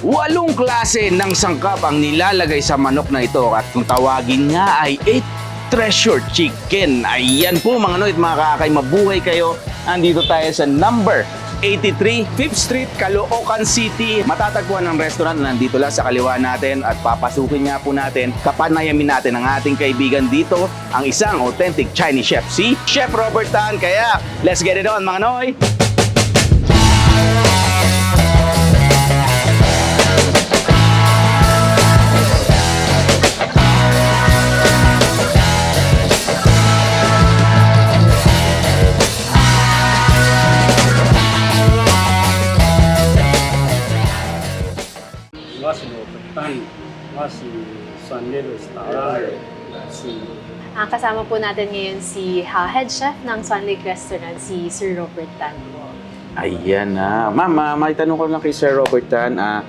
Walong klase ng sangkap ang nilalagay sa manok na ito at kung tawagin nga ay 8 treasure chicken. Ayan po mga noit, mga kakay, mabuhay kayo. Andito tayo sa number 83 5th Street, Caloocan City. Matatagpuan ng restaurant na nandito lang sa kaliwa natin at papasukin nga po natin, kapanayamin natin ang ating kaibigan dito, ang isang authentic Chinese chef, si Chef Robert Tan. Kaya, let's get it on mga noy! kasama po natin ngayon si ah, head chef ng Swan Lake Restaurant, si Sir Robert Tan po. Ayan na. Ma'am, ah, may tanong ko lang kay Sir Robert Tan. Ah,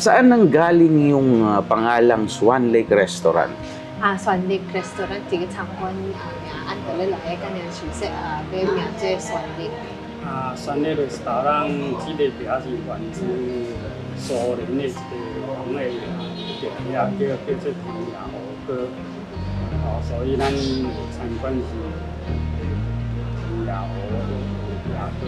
saan nang galing yung ah, pangalang Swan Lake Restaurant? Ah, Swan Lake Restaurant, 这个餐馆啊，按照来来个呢，是说啊，被名叫 Swan Lake。啊，酸烈的打拉这个饼是源自苏联的一个红的饼，也叫叫做平牙鹅哥， 哦，所以咱餐馆是平牙鹅牙哥。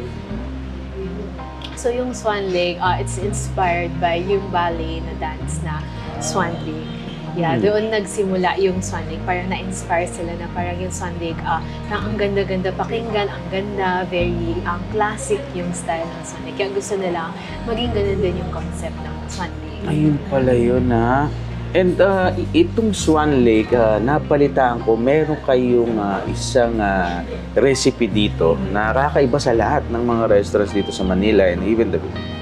So yung Swan Lake, ah, it's inspired by yung ballet na dance na Swan Lake. Yeah, Hmm. doon nagsimula yung Swan Lake. Parang na-inspire sila na parang yung Swan Lake, ah, parang ang ganda-ganda pakinggan, ang ganda, very ang classic yung style ng Swan Lake. Kaya gusto nila maging ganun din yung concept ng Swan Lake. Ayun pala yun, ha? And ah, i- itong Swan Lake, ah, napalitaan ko, meron kayong ah, isang ah, recipe dito na kakaiba sa lahat ng mga restaurants dito sa Manila and even the,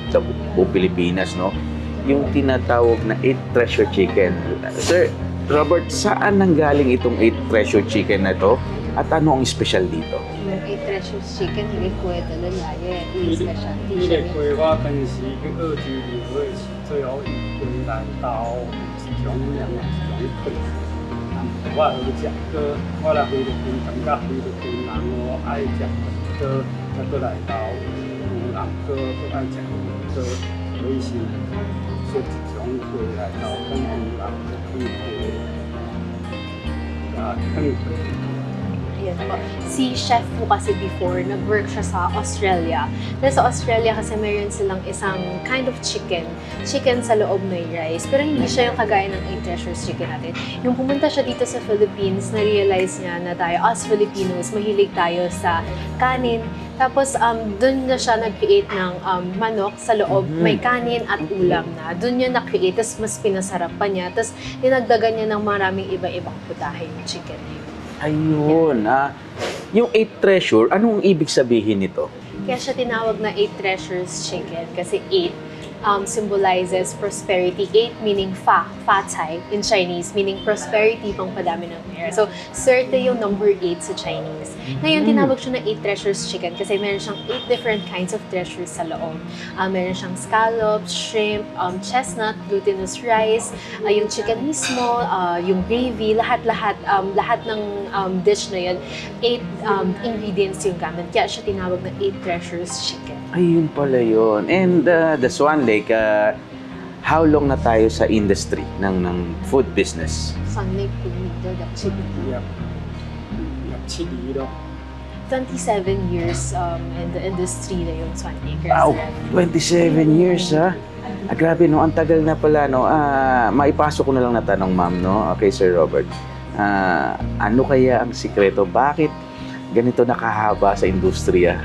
sa buong Pilipinas, no? Yung tinatawag na 8 treasure chicken. Sir, Robert, saan nanggaling itong 8 treasure chicken na to? At ano ang special dito? Yung 8 treasures chicken, hindi ko ito lalaye. 你 Yung 的 specialty 你 siya. 的规划跟是跟二居旅会最后一回来到 强有两万，我来分享，我来分享，分享到分享困难哦，爱讲个，再过来到困难个，个爱讲个，所以是说一种过来到困难个困难，啊，困难。Ayan po. Si chef po kasi before, nag-work siya sa Australia. Dahil sa Australia kasi mayroon silang isang kind of chicken. Chicken sa loob may rice. Pero hindi siya yung kagaya ng 8 treasures chicken natin. Yung pumunta siya dito sa Philippines, na-realize niya na tayo, as Filipinos, mahilig tayo sa kanin. Tapos, um, doon na siya nag-create ng um, manok sa loob. Mhm. May kanin at ulam na. Doon niya na-create. Tapos, mas pinasarap pa niya. Tapos, dinagdagan niya ng maraming iba-ibang putahe yung chicken. Ayun, ah. Yung 8 treasure, anong ibig sabihin nito? Kaya siya tinawag na eight treasures chicken kasi eight um, symbolizes prosperity. Eight meaning fa, fa cai in Chinese, meaning prosperity pang padami ng pera. So, serte yung number eight sa Chinese. Ngayon, Mm. tinawag siya na eight treasures chicken kasi meron siyang eight different kinds of treasures sa loob. Ah, meron siyang scallops, shrimp, um, chestnut, glutinous rice, ah, yung chicken mismo, ah, yung gravy, lahat-lahat, um, lahat ng um, dish na yun, eight um, ingredients yung gamit. Kaya siya tinawag na eight treasures chicken. Ayun pala yun. And uh, the Swan Lake, uh, how long na tayo sa industry ng ng food business? Sunlight Kumito, Dakchip. 入入七年咯。 27 years um, in the industry na yung Swan Lake Wow, Restaurant. 27 years ha. Ah, grabe no, ang tagal na pala no. Ah, maipasok ko na lang na tanong ma'am no, okay Sir Robert. Ah, ano kaya ang sikreto? Bakit ganito nakahaba sa industriya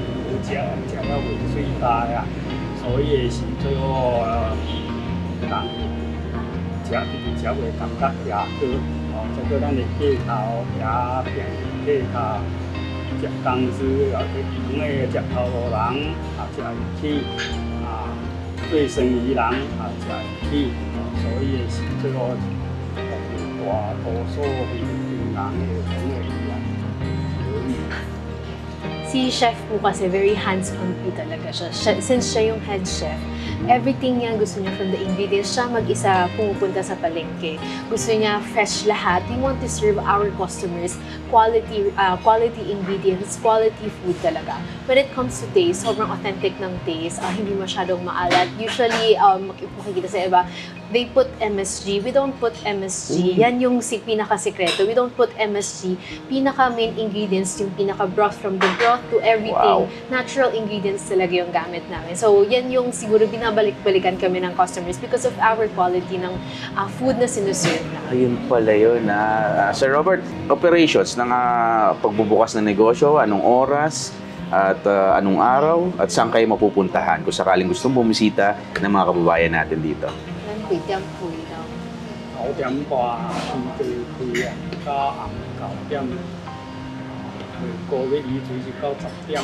食食了胃嘴大呀，所以是最好啊，食食食食袂感觉野多。哦，再过咱的芥头也平时芥头，工资司后去旁个头人也食起，啊，做生意人也食起，所以是这个大多数是平人的。Si chef po kasi very hands-on po talaga siya. siya. Since siya yung head chef, everything niya gusto niya from the ingredients. Siya mag-isa pumupunta sa palengke. Gusto niya fresh lahat. We want to serve our customers quality uh, quality ingredients, quality food talaga. When it comes to taste, sobrang authentic ng taste. ah, hindi masyadong maalat. Usually, um, makikita sa iba, they put MSG. We don't put MSG. Yan yung si pinaka-sekreto. We don't put MSG. Pinaka-main ingredients, yung pinaka-broth from the broth to everything. Wow. Natural ingredients talaga yung gamit namin. So, yan yung siguro binabalik-balikan kami ng customers because of our quality ng ah, food na sinuserve namin. Ayun pala yun. ah. Ah, Sir Robert, operations ng ah, pagbubukas ng negosyo, anong oras, at ah, anong araw, at saan kayo mapupuntahan kung sakaling gustong bumisita ng mga kababayan natin dito. yan po, yan po, yan. 九点半去地开啊，加暗九点，个月以至至到十点。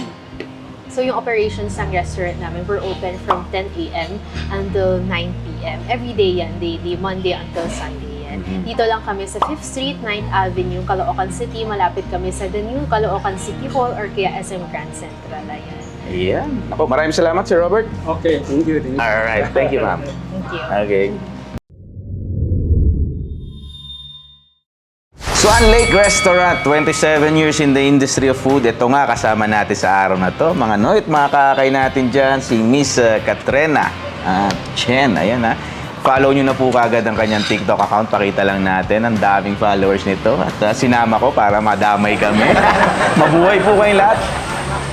So yung operations ng restaurant namin, we're open from 10 a.m. until 9 p.m. Every day yan, daily, Monday until Sunday yan. Mhm. Dito lang kami sa 5th Street, 9th Avenue, Caloocan City. Malapit kami sa The New Caloocan City Hall or kaya SM Grand Central. Ayan. Ayan. Ako, maraming salamat, Sir Robert. Okay, thank you, thank you. Alright, thank you, ma'am. Thank you. Okay. Swan Lake Restaurant, 27 years in the industry of food. Ito nga, kasama natin sa araw na to. Mga Noit, mga kakay natin dyan, si Miss uh, Katrina ah, Chen. Ayan ha. Follow nyo na po kagad ang kanyang TikTok account. Pakita lang natin. Ang daming followers nito. At uh, sinama ko para madamay kami. Mabuhay po kayong lahat.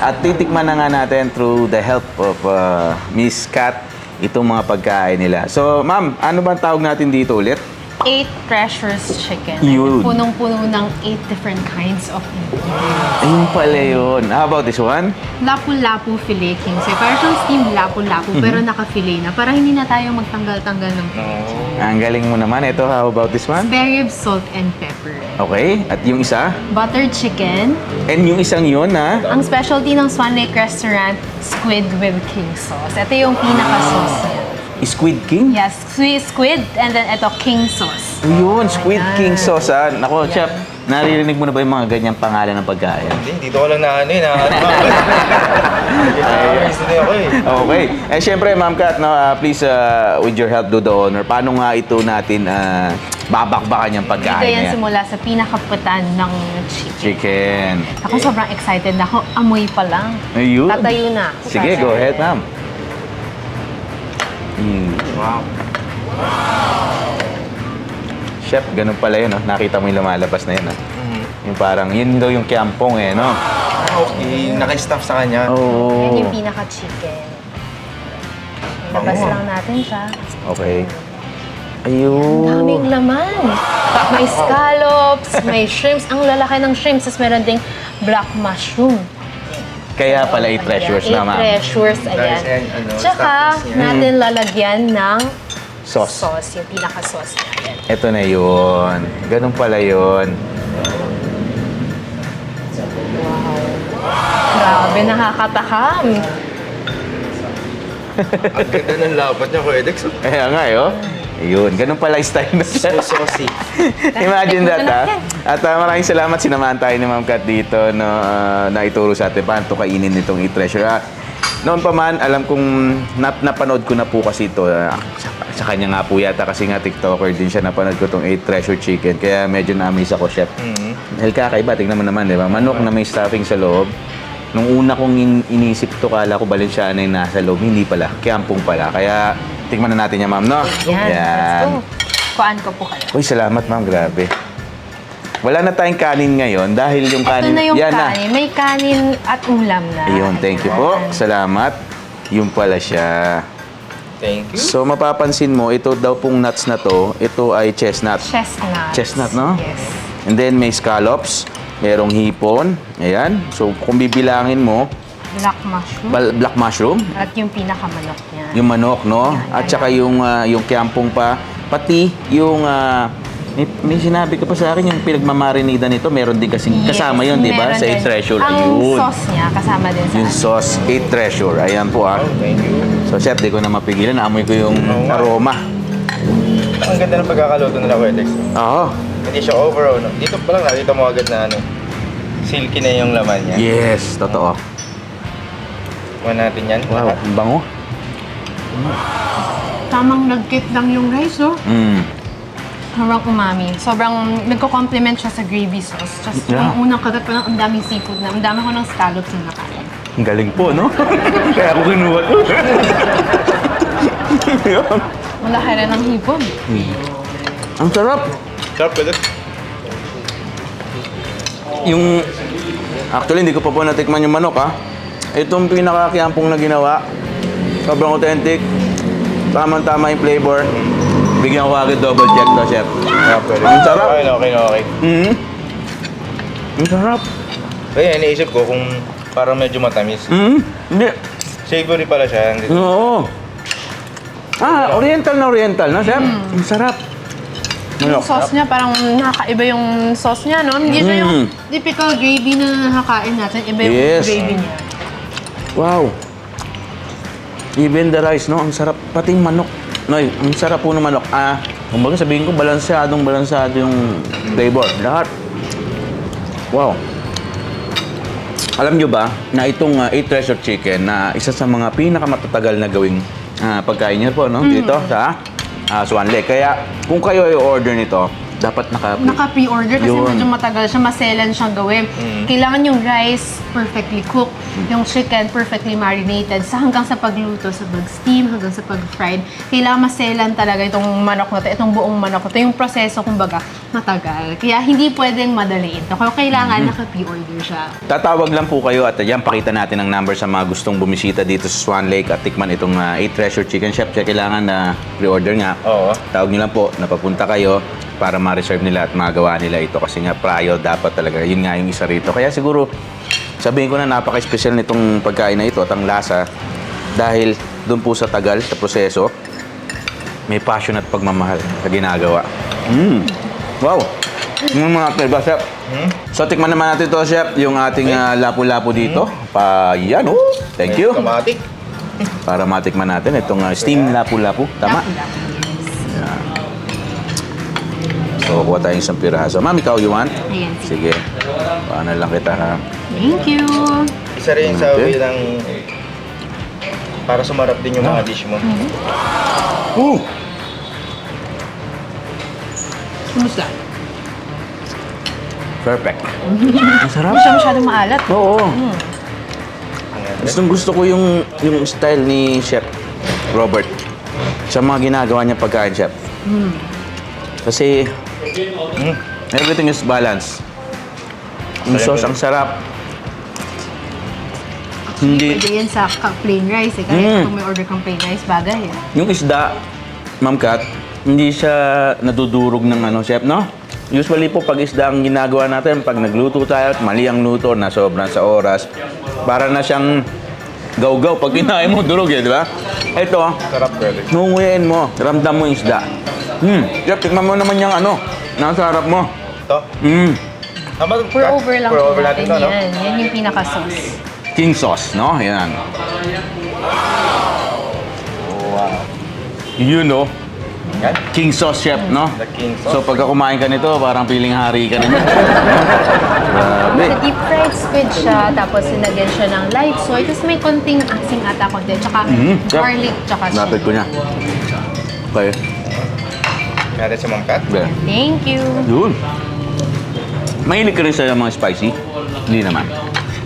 At titikman na nga natin through the help of uh, Miss Kat itong mga pagkain nila. So, ma'am, ano bang tawag natin dito ulit? Eight treasures chicken. Yun. Punong-puno ng eight different kinds of ingredients. Ayun pala yun. How about this one? Lapu-lapu filet king. So, parang siyang steamed lapu-lapu pero naka-filet na. Para hindi na tayo magtanggal-tanggal ng Ang galing mo naman. Ito, how about this one? Spare ribs, salt, and pepper. Okay. At yung isa? Buttered chicken. And yung isang yun, ha? Ang specialty ng Swan Lake Restaurant, squid with king sauce. Ito yung pinaka-sauce. Squid King? Yes, sweet squid and then ito king sauce. Yun, Squid Ayan. King sauce, ha? Nako, chef, naririnig mo na ba yung mga ganyang pangalan ng pagkain? Hindi, dito ko lang na ano eh, na ano. Ayos na ako eh. Okay. Eh, syempre, Ma'am Kat, no, ah, please, ah, with your help, do the honor. Paano nga ito natin ah, babakbakan yung Dito pagkain yan niya? simula sa pinakaputan ng chicken. Chicken. Ako sobrang excited na ako. Amoy pa lang. Ayun. Tatayo na. Sige, go ahead, ma'am. Mm. Wow. Chef, ganun pala yun, no? Nakita mo yung lumalabas na yun, no? Mhm. Yung parang, yun daw yung kiampong, eh, no? Ah, okay. Naka-staff sa kanya. Oo. Yan yung pinaka-chicken. Bango. lang natin siya. Okay. Ayun. Ang daming laman. May scallops, may shrimps. Ang lalaki ng shrimps. Tapos meron ding black mushroom. Kaya pala eight treasures na, ma'am. treasures, ayan. ayan, ano, Tsaka, niya. natin lalagyan ng Sauce. sauce. Yung pinaka-sauce niya. Ayan. Ito na yun. Ganun pala yun. Grabe, nakakatakam. Ang ganda ng lapat niya, Kuya Dex. oh. Kaya nga, eh, oh. Ayun, ganun pala yung style na So saucy. Imagine that, ha? natin. At ah, maraming salamat, sinamahan tayo ni Ma'am Kat dito no, ah, na ituro sa atin paano ito kainin itong e-treasure. Ah, noon pa man, alam kong nap napanood ko na po kasi ito. ah, sa, sa kanya nga po yata kasi nga TikToker din siya napanood ko itong 8 treasure chicken. Kaya medyo na-amaze ako, chef. Mhm. Dahil kakaiba, tingnan mo naman, di ba? Manok na may stuffing sa loob. Nung una kong in- inisip to, kala ko Balenciana yung nasa loob. Hindi pala. Kiampong pala. Kaya, tingnan na natin yan, ma'am, no? Yan, let's go. Kuhaan ko po kayo. Uy, salamat ma'am, grabe. Wala na tayong kanin ngayon dahil yung Ito kanin... na yung Yan kanin. May kanin at ulam na. Ayun, thank you po. Ayan. Salamat. Yung pala siya. Thank you. So, mapapansin mo, ito daw pong nuts na to, ito ay chestnut. Chestnut. Chestnut, no? Yes. And then, may scallops. Merong hipon. Ayan. So, kung bibilangin mo, Black mushroom. bal- black mushroom, at yung pinakamanok niya. yung manok, no? Yan, At yan. saka yung, ah, yung kiampong pa. Pati yung ah, May, may sinabi ka pa sa akin yung pinagmamarinida nito, meron din kasing kasama yun, di ba? meron Sa din. Eight Treasure. Ang Ayun. sauce niya, kasama din sa Yung sauce, Eight Treasure. Ayan po ah. Oh, thank you. So, chef, di ko na mapigilan. Amoy ko yung aroma. Ang ganda ng pagkakaluto nila Kuya Dex. Oo. Hindi siya overall. No? Dito pa lang nakita mo agad na ano, silky na yung laman niya. Yes, totoo. Kuha natin yan. Wow, lahat. ang bango. Tamang nagkit lang yung rice, oh. Mm. Sobrang umami. Sobrang nagko-complement siya sa gravy sauce. Just Yeah. yung unang kagat pa lang, ang daming seafood na. Ang dami ko ng scallops na nakain. Ang galing po, no? Kaya ako kinuha to. Yun. Malaki rin ang hipon. ang sarap. Sarap Dex. Yung... Actually, hindi ko pa po natikman yung manok, ha? Itong pinakakiyampong na ginawa. Sobrang authentic. Tamang-tama yung flavor. Bigyan ko agad double check to, chef. Dex. Ang sarap. Okay, okay, okay. Mm-hmm. Ang sarap. Kaya iniisip ko kung parang medyo matamis. Mm-hmm. Hindi. Savory pala siya. Hindi- Oo. Ah, oriental na oriental, no, chef? Ang sarap. Yung sauce niya, parang nakakaiba yung sauce niya, no? Hindi siya yung Mm. typical gravy na nakakain natin. Iba yung Yes. gravy niya. Wow. Even the rice, no? Ang sarap. Pati yung manok. Noy, ang sarap po ng manok. Ah, kumbaga sabihin ko, balansadong balansado yung flavor. Lahat. Wow. Alam nyo ba na itong uh, Eight Treasure Chicken na isa sa mga pinakamatagal na gawing ah, pagkain niyo po, no? Dito sa uh, Swan Lake. Kaya kung kayo ay order nito, dapat naka... Naka-pre-order kasi Yun. medyo matagal siya, maselan siyang gawin. Kailangan yung rice perfectly cooked, yung chicken perfectly marinated, sa hanggang sa pagluto, sa pag-steam, hanggang sa pag-fried. Kailangan maselan talaga itong manok na to, itong buong manok na to. Yung proseso, kumbaga, matagal. Kaya hindi pwedeng madaliin to. Kaya kailangan naka-pre-order siya. Tatawag lang po kayo at yan, pakita natin ang number sa mga gustong bumisita dito sa Swan Lake at tikman itong uh, 8 Treasure Chicken Chef. Kaya kailangan na pre-order nga. Oo. Tawag nyo lang po, napapunta kayo para ma-reserve nila at magawa nila ito kasi nga prior dapat talaga. Yun nga yung isa rito. Kaya siguro, sabihin ko na napaka-special nitong pagkain na ito at ang lasa dahil doon po sa tagal, sa proseso, may passion at pagmamahal sa ginagawa. Mm. Wow! Yung mga diba, chef? Hmm? So, tikman naman natin to, chef, yung ating ah, lapu-lapu dito. Pa, yan, oh. Thank you. Kamatik. Para matikman natin itong ah, steam lapu-lapu. Tama? So, kuha tayong isang piraso. Ma'am, ikaw, you want? Ayan. Sige. Paano lang kita, ha? Thank you! Isa rin sa Okay. way ng para sumarap din yung mga dish mo. Ooh! Kumusta? Perfect. Ang sarap. Hindi siya masyadong maalat. Oo. Ang ganda. Gustong gusto ko yung, yung style ni Chef Robert sa mga ginagawa niya pagkain, Chef. Kasi Mm. everything is balanced. Yung Sarap sauce ang sarap. Hindi, Pwede yan sa ka- plain rice eh. Kaya Mm. kung may order kang plain rice, bagay eh. yung isda, Ma'am Kat, hindi siya nadudurog ng ano, Chef, no? Usually po, pag isda ang ginagawa natin, pag nagluto tayo at mali ang luto na sobrang sa oras, para na siyang gaw-gaw pag kinain mo durog eh, di ba? Ito, Sarap pwede. nunguyain mo, ramdam mo yung isda. Hmm, Chef, tikman mo naman yung ano, nasa harap mo. Ito. Hmm, Tama, Pour over lang Pour over natin natin to, no? yan. Yan yung pinaka-sauce. king sauce, no? Yan. Wow. Yun, no? Yan. King sauce, Chef, no? The king sauce. So, pagka kumain ka nito, parang piling hari ka na. Grabe. Sa deep fried squid siya, tapos sinagyan siya ng light soy, tapos may konting asin ata konti, tsaka Mhm. Yep. garlic, tsaka Lapit ko chili. niya. Okay. Meron si Ma'am Kat. There. Thank you. Yun. Mahilig ka rin sa mga spicy? Hindi naman.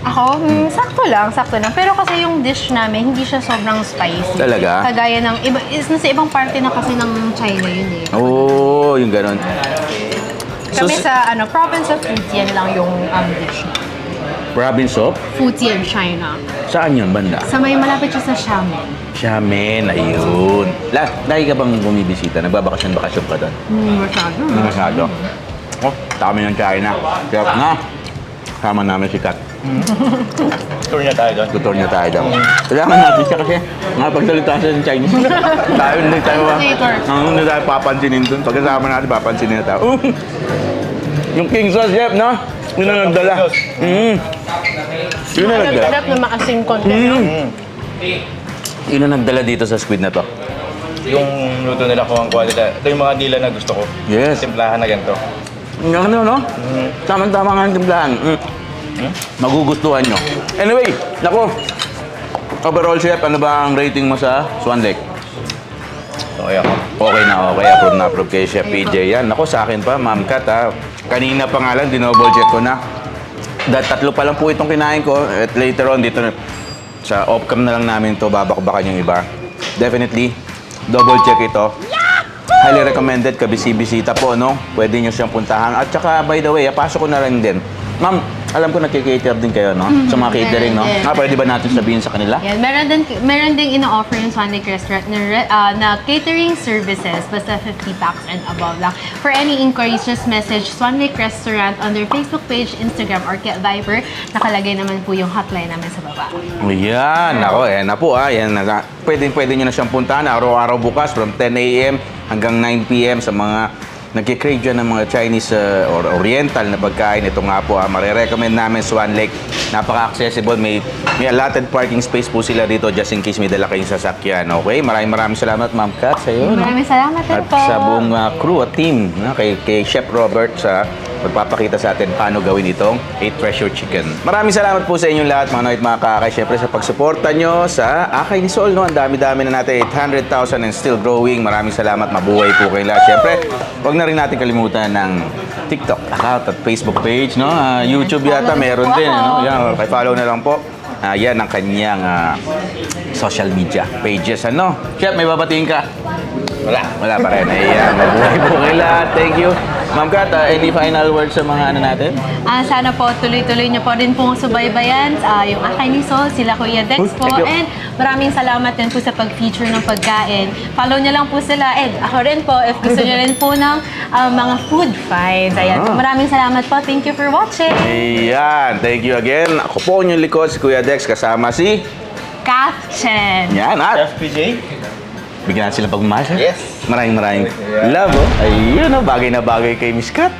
Ako, hmm, sakto lang, sakto lang. Pero kasi yung dish namin, hindi siya sobrang spicy. Talaga? Kagaya ng, iba, is, nasa ibang parte na kasi ng China yun eh. Oo, oh, yung ganon. Kami si- sa ano province of Fujian lang yung um, dish na. Province of? Fujian, China. Saan yun, banda? Sa may malapit siya sa Xiamen. Xiamen, ayun. La, lagi ka bang bumibisita? Nagbabakasyon-bakasyon ka doon? Hmm, masyado. Hindi masyado. Oh, dami ng China. Kaya nga. Kama namin si Kat. Tour niya tayo doon. Tutor niya tayo daw. Kailangan natin siya kasi nakapagsalita siya ng Chinese. tayo hindi tayo ba? Later. Ang hindi tayo papansinin dun. Pagkasama natin, papansinin na tayo. Uh, yung king sauce, Jeff, no? Yun ang nagdala. Mm. Yun ang nagdala. Sarap na maasim konti. Mm. Yun ang nagdala dito sa squid na to. Yung luto nila ko ang quality. Ito yung mga dila na gusto ko. Yes. Timplahan na ganito. Yung ano, no? Mm. Tama-tama nga ang timplahan. Mm. Magugustuhan nyo. Anyway, nako. Overall, chef, ano ba ang rating mo sa Swan Lake? Okay ako. Okay na okay. Approve na approve kay Chef PJ yan. Ako sa akin pa, Ma'am Kat ha. Kanina pa nga lang, dinoble check ko na. Dahil tatlo pa lang po itong kinain ko. At later on, dito na, sa off-cam na lang namin to babakbakan yung iba. Definitely, double check ito. Highly recommended, kabisi-bisita po, no? Pwede nyo siyang puntahan. At saka, by the way, ah, pasok ko na rin din. Ma'am, alam ko nagkikater din kayo, no? Sa mga catering, no? Ah, pwede ba natin sabihin sa kanila? Yan, meron din meron ding ino-offer yung Swan Lake Restaurant na, re- ah, na catering services basta 50 packs and above lang. For any inquiries, just message Swan Lake Restaurant on their Facebook page, Instagram, or kaya Viber. Nakalagay naman po yung hotline namin sa baba. Yan, ako eh, na po ah, yan, na, pwede, pwede nyo na siyang puntahan araw-araw bukas from 10 a.m. hanggang 9 p.m. sa mga nagkikrave dyan ng mga Chinese uh, or Oriental na pagkain. Ito nga po, ah, marirecommend namin Swan Lake. Napaka-accessible. May, may allotted parking space po sila dito just in case may dala kayong sasakyan. Okay? Maraming maraming salamat, Ma'am Kat, sa iyo. no? Maraming salamat din At po. sa buong uh, crew at team, no? kay, kay Chef Robert sa magpapakita sa atin paano gawin itong 8 Treasure Chicken. Maraming salamat po sa inyong lahat, mga noit, mga kakay, syempre sa pagsuporta nyo sa Akay ni Sol. No? Ang dami-dami na natin, 800,000 and still growing. Maraming salamat, mabuhay po kayo lahat. Syempre, huwag na rin natin kalimutan ng TikTok account at Facebook page. No? Ah, YouTube yata, meron din. Ano? Yan, kay follow na lang po. Ah, yan ang kanyang ah, social media pages. Ano? Chef, may babatiin ka? Wala. Wala pa rin. Ayan, mabuhay po kayo lahat. Thank you. Ma'am Kat, ah, any final words sa mga ano natin? Ah, sana po tuloy-tuloy niyo po din pong subaybayan ah, yung Akay ni Sol, sila Kuya Dex Uy, po. thank you. And maraming salamat din po sa pag-feature ng pagkain. Follow niyo lang po sila. And ako rin po, if gusto niyo rin po ng ah, mga food finds. Ayan. Ah. Maraming salamat po. Thank you for watching. Ayan, thank you again. Ako po ang inyong likod, si Kuya Dex, kasama si... Kath Chen. Yan, at Chef PJ? bigyan natin sila pagmamahal. sir. Yes. Maraming maraming love, oh. Ayun, oh, bagay na bagay kay Miss Kat.